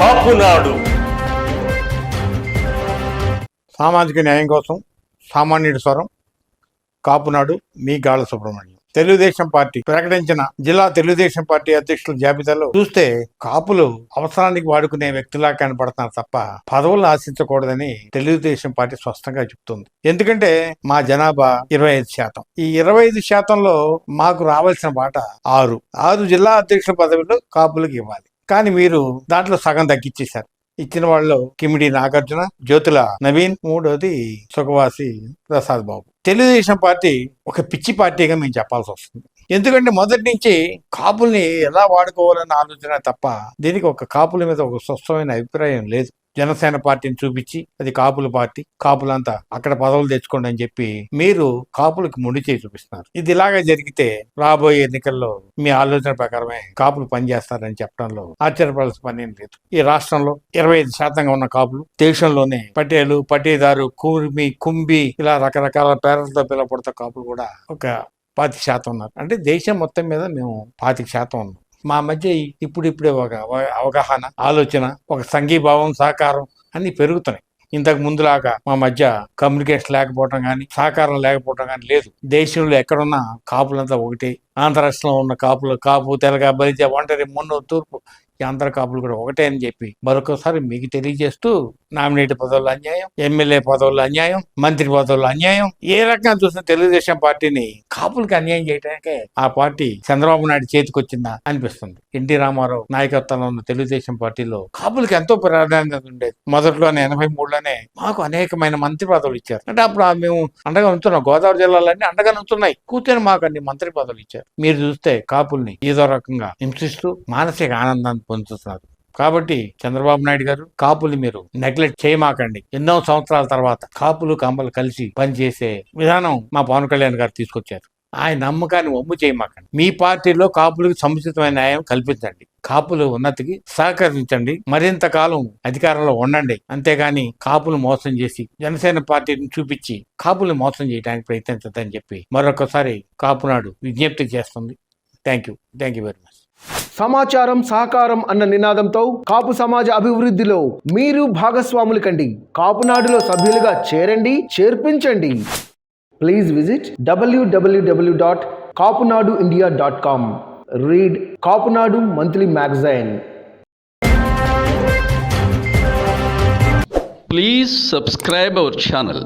కాపునాడు. సామాజిక న్యాయం కోసం సామాన్యుడి స్వరం కాపునాడు మీ గాళ్ళ సుబ్రహ్మణ్యం. తెలుగుదేశం పార్టీ ప్రకటించిన జిల్లా తెలుగుదేశం పార్టీ అధ్యక్షుల జాబితాలో చూస్తే కాపులు అవసరానికి వాడుకునే వ్యక్తులా కనపడుతున్నారు తప్ప పదవులు ఆశించకూడదని తెలుగుదేశం పార్టీ స్పష్టంగా చెప్తుంది. ఎందుకంటే మా జనాభా ఇరవై ఐదు శాతం. ఈ ఇరవై ఐదు శాతంలో మాకు రావాల్సిన వాట ఆరు. ఆరు జిల్లా అధ్యక్షుల పదవులు కాపులకు ఇవ్వాలి. కానీ మీరు దాంట్లో సగం తగ్గించేశారు. ఇచ్చిన వాళ్ళు కిమిడి నాగార్జున జ్యోతుల నవీన్ మూడోది సుఖవాసి ప్రసాద్ బాబు. తెలుగుదేశం పార్టీ ఒక పిచ్చి పార్టీగా మేము చెప్పాల్సి వస్తుంది. ఎందుకంటే మొదటి నుంచి కాపుల్ని ఎలా వాడుకోవాలన్న ఆలోచన తప్ప దీనికి ఒక కాపుల మీద ఒక స్వస్థమైన అభిప్రాయం లేదు. జనసేన పార్టీని చూపించి అది కాపుల పార్టీ కాపులంతా అక్కడ పదవులు తెచ్చుకోండి అని చెప్పి మీరు కాపులకు ముడి చేయి చూపిస్తున్నారు. ఇది ఇలాగే జరిగితే రాబోయే ఎన్నికల్లో మీ ఆలోచన ప్రకారమే కాపులు పనిచేస్తారని చెప్పడంలో ఆశ్చర్యపడాల్సిన పని ఏం లేదు. ఈ రాష్ట్రంలో ఇరవై ఐదు శాతంగా ఉన్న కాపులు దేశంలోనే పటేలు పటేదారు కూర్మి కుంబి ఇలా రకరకాల పేర్లతో పిలవబడతా కాపులు కూడా ఒక పాతిక శాతం ఉన్నారు. అంటే దేశం మొత్తం మీద మేము పాతిక శాతం ఉన్నాం. మా మధ్య ఇప్పుడిప్పుడే ఒక అవగాహన ఆలోచన ఒక సంఘీభావం సహకారం అన్ని పెరుగుతున్నాయి. ఇంతకు ముందులాగా మా మధ్య కమ్యూనికేషన్ లేకపోవడం కానీ సహకారం లేకపోవడం కానీ లేదు. దేశంలో ఎక్కడున్నా కాపులంతా ఒకటే. ఆంధ్ర రాష్ట్రంలో ఉన్న కాపులు కాపు తెలగ బలిజ ఒంటరి మొన్న తూర్పు ఈ ఆంధ్ర కాపులు కూడా ఒకటే అని చెప్పి మరొకసారి మీకు తెలియజేస్తూ నామినేట్ పదవుల అన్యాయం ఎమ్మెల్యే పదవుల అన్యాయం మంత్రి పదవుల అన్యాయం ఏ రకంగా చూసిన తెలుగుదేశం పార్టీని కాపులకు అన్యాయం చేయడానికే ఆ పార్టీ చంద్రబాబు నాయుడు చేతికి వచ్చిందా అనిపిస్తుంది. ఎన్టీ రామారావు నాయకత్వంలో ఉన్న తెలుగుదేశం పార్టీలో కాపులకి ఎంతో ప్రాధాన్యత ఉండేది. మొదట్లోనే ఎనభై మూడులోనే మాకు అనేకమైన మంత్రి పదవులు ఇచ్చారు. అంటే అప్పుడు మేము అండగా ఉంటున్నాం. గోదావరి జిల్లాలన్నీ అండగా ఉంటున్నాయి. కూర్చొని మాకు అన్ని మంత్రి పదవులు ఇచ్చారు. మీరు చూస్తే కాపుల్ని ఏదో రకంగా హింసిస్తూ మానసిక ఆనందాన్ని పొందుతున్నారు. కాబట్టి చంద్రబాబు నాయుడు గారు కాపులు మీరు నెగ్లెక్ట్ చేయమాకండి. ఎన్నో సంవత్సరాల తర్వాత కాపులు కంబలు కలిసి పనిచేసే విధానం మా పవన్ కళ్యాణ్ గారు తీసుకొచ్చారు. ఆయన నమ్మకాన్ని ఒమ్ము చేయమాకండి. మీ పార్టీలో కాపులకు సముచితమైన న్యాయం కల్పించండి. కాపులు ఉన్నతికి సహకరించండి. మరింత కాలం అధికారంలో ఉండండి. అంతేగాని కాపులు మోసం చేసి జనసేన పార్టీని చూపించి కాపులు మోసం చేయడానికి ప్రయత్నించదని చెప్పి మరొకసారి కాపునాడు విజ్ఞప్తి చేస్తుంది. Thank you thank you very much సమాచారం సహకారం అన్న నినాదంతో కాపు సమాజ అభివృద్ధిలో మీరు భాగస్వాములు కండి. కాపునాడులో సభ్యులుగా చేరండి చేర్పించండి. Please visit WWW dot Kapunadu India dot com read Kapunadu monthly magazine Please subscribe our channel